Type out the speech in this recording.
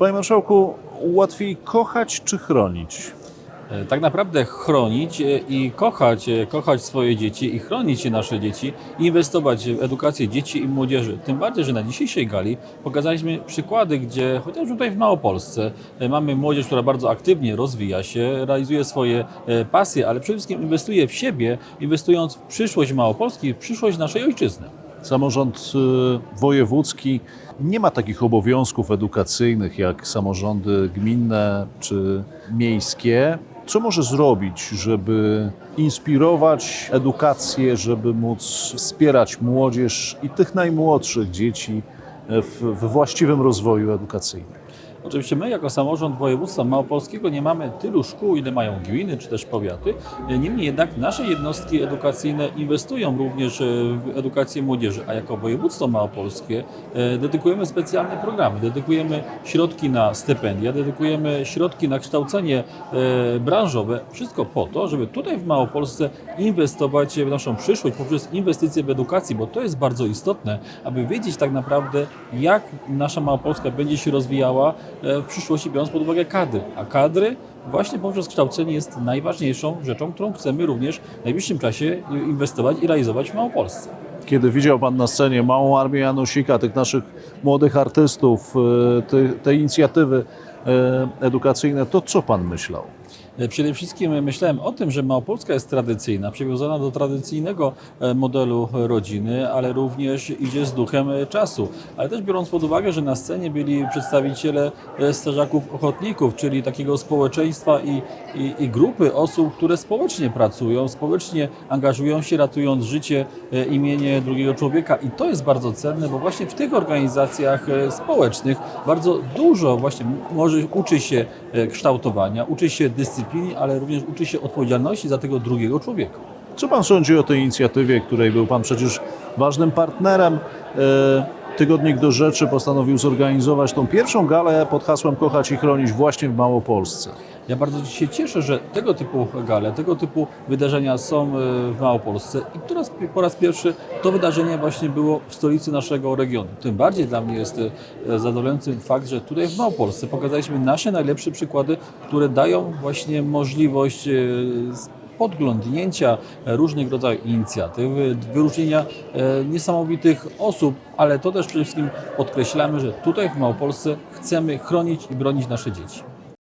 Panie Marszałku, łatwiej kochać czy chronić? E, Tak naprawdę chronić e, i kochać, e, kochać swoje dzieci i chronić nasze dzieci, inwestować w edukację dzieci i młodzieży. Tym bardziej, że na dzisiejszej gali pokazaliśmy przykłady, gdzie chociaż tutaj w Małopolsce mamy młodzież, która bardzo aktywnie rozwija się, realizuje swoje pasje, ale przede wszystkim inwestuje w siebie, inwestując w przyszłość Małopolski, w przyszłość naszej ojczyzny. Samorząd y, wojewódzki nie ma takich obowiązków edukacyjnych jak samorządy gminne czy miejskie. Co może zrobić, żeby inspirować edukację, żeby móc wspierać młodzież i tych najmłodszych dzieci w, we właściwym rozwoju edukacyjnym? Oczywiście my jako samorząd województwa małopolskiego nie mamy tylu szkół, ile mają gminy czy też powiaty. Niemniej jednak nasze jednostki edukacyjne inwestują również e, w edukację młodzieży, a jako województwo małopolskie e, dedykujemy specjalne programy. Dedykujemy środki na stypendia, dedykujemy środki na kształcenie e, branżowe. Wszystko po to, żeby tutaj w Małopolsce inwestować w naszą przyszłość poprzez inwestycje w edukację, bo to jest bardzo istotne, aby wiedzieć tak naprawdę, jak nasza Małopolska będzie się rozwijała w przyszłości, biorąc pod uwagę kadry. A kadry właśnie poprzez kształcenie jest najważniejszą rzeczą, którą chcemy również w najbliższym czasie inwestować i realizować w Małopolsce. Kiedy widział Pan na scenie małą armię Janusika, tych naszych młodych artystów, te, te inicjatywy y, edukacyjne, to co Pan myślał? Przede wszystkim myślałem o tym, że Małopolska jest tradycyjna, przywiązana do tradycyjnego e, modelu rodziny, ale również idzie z duchem czasu. Ale też biorąc pod uwagę, że na scenie byli przedstawiciele e, strażaków ochotników, czyli takiego społeczeństwa i, i, i grupy osób, które społecznie pracują, społecznie angażują się, ratując życie, e, imienie drugiego człowieka. I to jest bardzo cenne, bo właśnie w tych organizacjach społecznych bardzo dużo właśnie może uczy się kształtowania, uczy się dyscypliny, ale również uczy się odpowiedzialności za tego drugiego człowieka. Co Pan sądzi o tej inicjatywie, której był Pan przecież ważnym partnerem? Y, Tygodnik do Rzeczy postanowił zorganizować tą pierwszą galę pod hasłem Kochać i chronić właśnie w Małopolsce. Ja bardzo się cieszę, że tego typu gale, tego typu wydarzenia są e, w Małopolsce i teraz po raz pierwszy to wydarzenie właśnie było w stolicy naszego regionu. Tym bardziej dla mnie jest e, zadowalający fakt, że tutaj w Małopolsce pokazaliśmy nasze najlepsze przykłady, które dają właśnie możliwość e, podglądnięcia różnych rodzajów inicjatyw, wyróżnienia e, niesamowitych osób, ale to też przede wszystkim podkreślamy, że tutaj w Małopolsce chcemy chronić i bronić nasze dzieci.